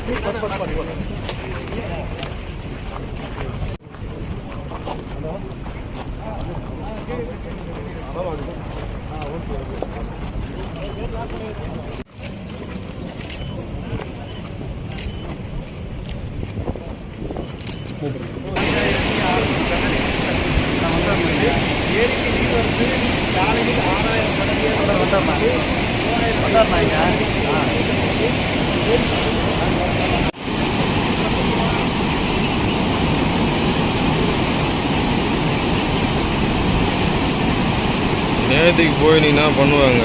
아, 오케이. 아, 오케이. நீ என்ன பண்ணுவாங்க.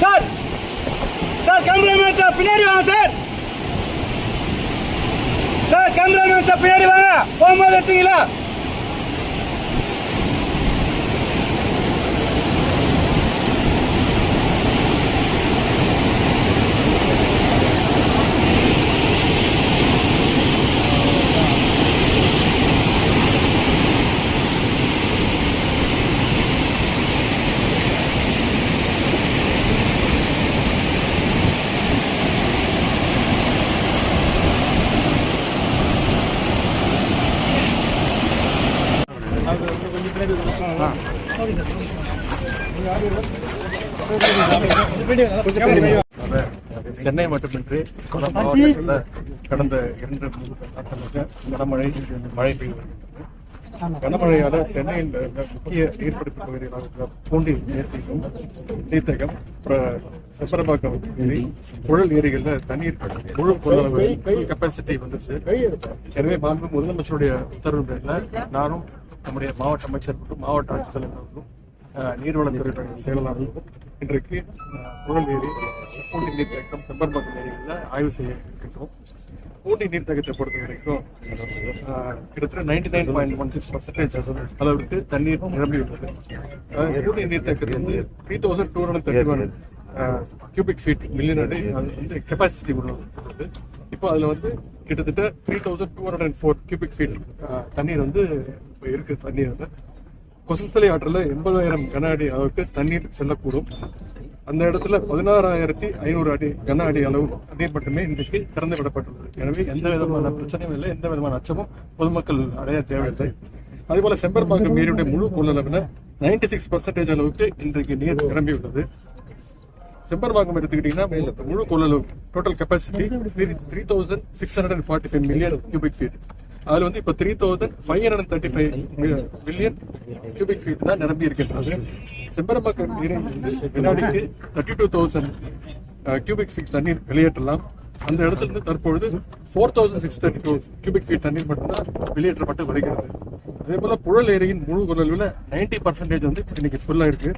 சார்! சார் கேமராமேன் சார் பின்னாடி வாங்க சார்! சார் கேமராமேன் சார் பின்னாடி வாங்க. போகும்போது எடுத்தீங்களா? சென்னை மட்டுமின்றி பல மாவட்டங்களில் கடந்த இரண்டு மூன்று நாட்களாக கனமழை மழை பெய்து வருகிறது. கனமழையால் சென்னையின் முக்கிய நீர்பிடிப்பு பகுதிகளாக இருக்கிற பூண்டி நீர்த்தேக்கம் நீர்த்தேக்கம் அப்புறம் ஏரி புழல் ஏரிகளில் தண்ணீர் முழு கொள்ளளவு கெப்பாசிட்டி வந்துருச்சு. எனவே மாண்பு முதலமைச்சருடைய உத்தரவு பேரில் நானும் நம்முடைய மாவட்ட அமைச்சர் மற்றும் மாவட்ட ஆட்சித்தலைவர்களும் அஹ், நீர்வளத்துறை செயலாளர்களும் இன்றைக்கு அஹ், புழல் ஏரி பூண்டி நீர்த்தேக்கம் செம்பரம்பாக்கம் ஏரிகளில் ஆய்வு செய்ய இருக்கின்றோம் பூண்டி நீர்த்தேக்கத்தை பொறுத்த வரைக்கும் ஆஹ், கிட்டத்தட்ட ninety nine point one six percentage அளவுக்கு தண்ணீர் நிரம்பி உள்ளது அதாவது பூண்டி நீர்த்தேக்கத்தில் வந்து three thousand two hundred thirty one cubic feet million அடி அது வந்து கெப்பாசிட்டி உள்ளது இப்போ அதில் வந்து கிட்டத்தட்ட three thousand two hundred and four cubic feet தண்ணீர் வந்து இப்போ இருக்குது தண்ணீர் வந்து கொசஸ்தலை ஆற்றில் எண்பதாயிரம் கன அடி அளவுக்கு தண்ணீர் செல்லக்கூடும். அந்த இடத்துல பதினாறாயிரத்தி ஐநூறு அடி கன அடி அளவு தண்ணீர் மட்டுமே இன்றைக்கு திறந்து விடப்பட்டுள்ளது. எனவே எந்த விதமான பிரச்சனையும் இல்லை எந்த விதமான அச்சமும் பொதுமக்கள் அடைய தேவையில்லை. அதேபோல செம்பர்பாக்கம் ஏரியுடைய முழு கொள்ளளவுல நைன்டி சிக்ஸ் பர்சன்டேஜ் அளவுக்கு இன்றைக்கு நீர் நிரம்பியுள்ளது. செம்பர்பாக்கம் எடுத்துக்கிட்டீங்கன்னா முழு கொள்ளளவு total capacity three thousand six hundred and forty five million cubic feet அதில் வந்து இப்போ three thousand five hundred thirty five million cubic feet தான் நிரம்பி இருக்கின்றது. செம்பரம்பாக்கம் நீரை வந்து வினாடிக்கு thirty two thousand cubic feet தண்ணீர் வெளியேற்றலாம். அந்த இடத்துல இருந்து தற்பொழுது four thousand six thirty two cubic feet தண்ணீர் மட்டும்தான் வெளியேற்றப்பட்டு வருகிறது. அதே போல புழல் ஏரியின் முழு கொள்ளளவில் நைன்டி பர்சன்டேஜ் வந்து இன்னைக்கு ஃபுல்லா இருக்கு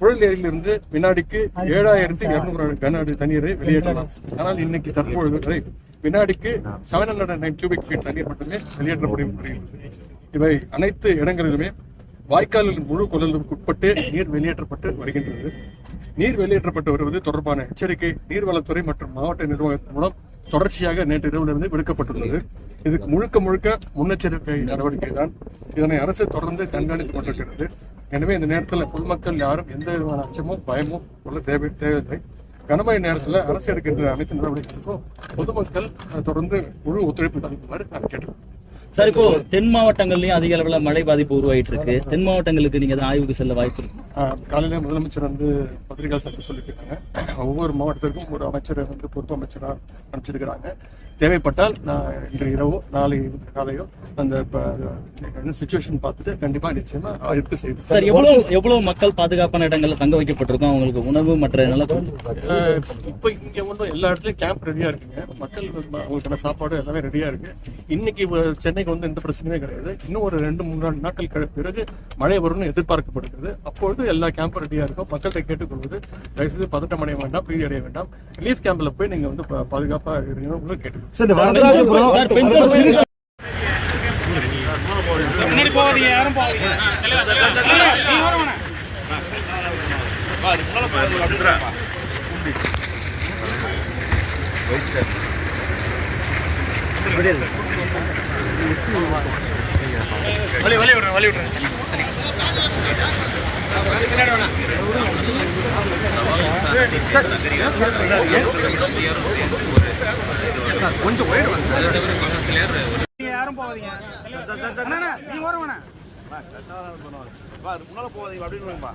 புழல் ஏரியிலிருந்து வினாடிக்கு ஏழாயிரத்தி இருநூறு கன அடி தண்ணீரை வெளியேற்றலாம். ஆனால் இன்னைக்கு தற்பொழுது வரை வினாடிக்கு seven hundred nine cubic feet தண்ணீர் மட்டுமே வெளியேற்ற முடியும். இவை அனைத்து இடங்களிலுமே வாய்க்காலின் முழு கொள்ளளவுக்கு உட்பட்டு நீர் வெளியேற்றப்பட்டு வருகின்றது. நீர் வெளியேற்றப்பட்டு வருவது தொடர்பான எச்சரிக்கை நீர்வளத்துறை மற்றும் மாவட்ட நிர்வாகத்தின் மூலம் தொடர்ச்சியாக நேற்று இரவிலிருந்து விடுக்கப்பட்டுள்ளது. இதுக்கு முழுக்க முழுக்க முன்னெச்சரிக்கை நடவடிக்கை தான். இதனை அரசு தொடர்ந்து கண்காணித்துக் கொண்டிருக்கிறது. எனவே இந்த நேரத்தில் பொதுமக்கள் யாரும் எந்த விதமான அச்சமும் பயமும் கொள்ள தேவை தேவையில்லை. கனமழை நேரத்தில் அரசு எடுக்கின்ற அனைத்து நடவடிக்கைகளுக்கும் பொதுமக்கள் தொடர்ந்து முழு ஒத்துழைப்பு அளிக்குமாறு நான் கேட்டுக்கொள்கிறேன். சார் இப்போ தென் மாவட்டங்கள்லயும் அதிக அளவுல மழை பாதிப்பு உருவாயிட்டு இருக்கு தென் மாவட்டங்களுக்கு நீங்க ஆய்வுக்கு செல்ல வாய்ப்பு இருக்கு? காலையில முதலமைச்சர் வந்து பத்திரிகை சந்திப்பு சொல்லியிருக்காங்க ஒவ்வொரு மாவட்டத்திற்கும் ஒரு அமைச்சரை வந்து பொறுப்பு அமைச்சராக அனுப்பிச்சிருக்கிறாங்க. தேவைப்பட்டால் நான் இன்று இரவோ நாளை காலையோ அந்த சுச்சுவேஷன் பார்த்துட்டு கண்டிப்பா நிச்சயமா எடுத்து செய்வேன் சார் எவ்வளவு எவ்வளவு மக்கள் பாதுகாப்பான இடங்கள்ல தங்க வைக்கப்பட்டிருக்கோம்? அவங்களுக்கு உணவு மற்ற நல்ல இப்போ இங்க ஒன்றும் எல்லா இடத்துலயும் கேம்ப் ரெடியா இருக்குங்க. மக்கள் அவங்களுக்கான சாப்பாடு எல்லாமே ரெடியா இருக்கு. இன்னைக்கு வ- சென்னைக்கு வந்து எந்த பிரச்சனையுமே கிடையாது இன்னும் ஒரு ரெண்டு மூணு நாலு நாட்கள் பிறகு மழை வரும்னு எதிர்பார்க்கப்படுகிறது அப்பொழுது எல்லா கேம்பும் ரெடியா இருக்கும் மக்கள்கிட்ட கேட்டுக்கொள்வது தயவுசெய்து பதட்டம் அடைய வேண்டாம் பீதி அடைய வேண்டாம் ரிலீஃப் கேம்ப்ல போய் நீங்க வந்து பாதுகாப்பா இருக்கணும் கேட்டுக்கொள்ளுங்க சார் இந்த வரதராஜபுரம் சார் பெண்கள் வழி வழி விடுறேன் வழி விடுறேன் முன்னால போகாதீங்க அப்படின்னு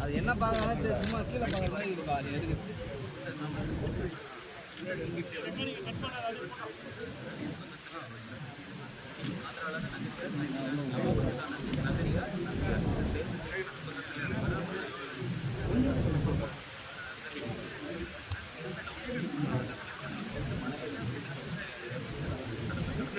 அது என்ன பார்க்கலாம் சும்மா கீழே பார்க்குற மாதிரி இருக்கா அது எதுக்கு?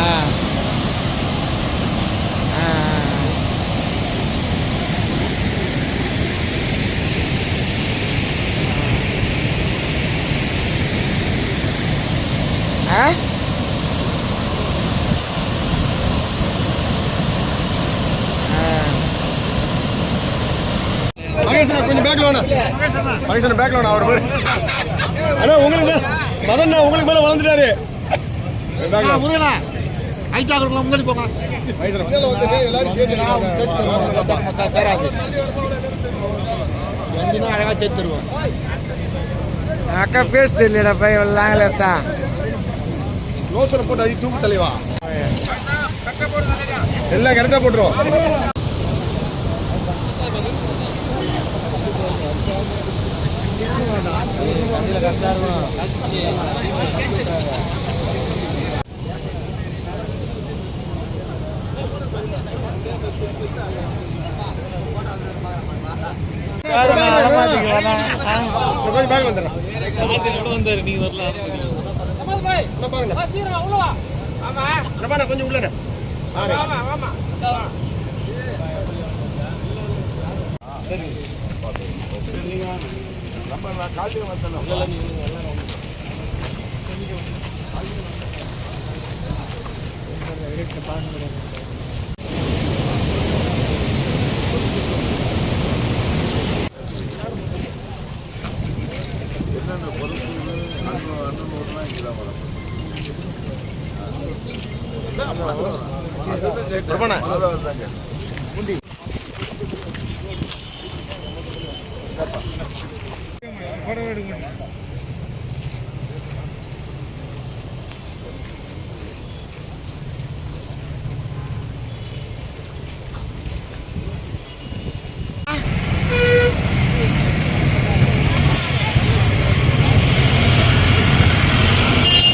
ஆ. ஆ கொஞ்சம் பேக்ல வேணா மகேஷ் பேக்ல வேணா அவர் பேரு. அண்ணா உங்களுக்கு மதன் உங்களுக்கு மேல வளர்ந்துட்டாரு. முருகனா ஐட்டா கொடுக்கலாம் முன்னாடி போங்க. தராது எந்தினா அழகா தேத்து தருவோம். அக்கா பேச தெரியலடா பை லாங்களேத்தா க்ளோஸரை போட்டு அடி தூக்கு தலைவா. எல்லாம் கரெக்டா போட்டுரும் கொஞ்சம் பேக் வந்துடுறேன் வந்தாரு நீங்க வரலாம் பாருங்க கொஞ்சம் உள்ளே நம்ம காலையில் வரலாம் இல்லை நீங்கள் எல்லாம் பாருங்க ஒரு அறுநூறு அறுநூறுனா கிலோ வரும் அவ்வளோ தான் கேட்டேன்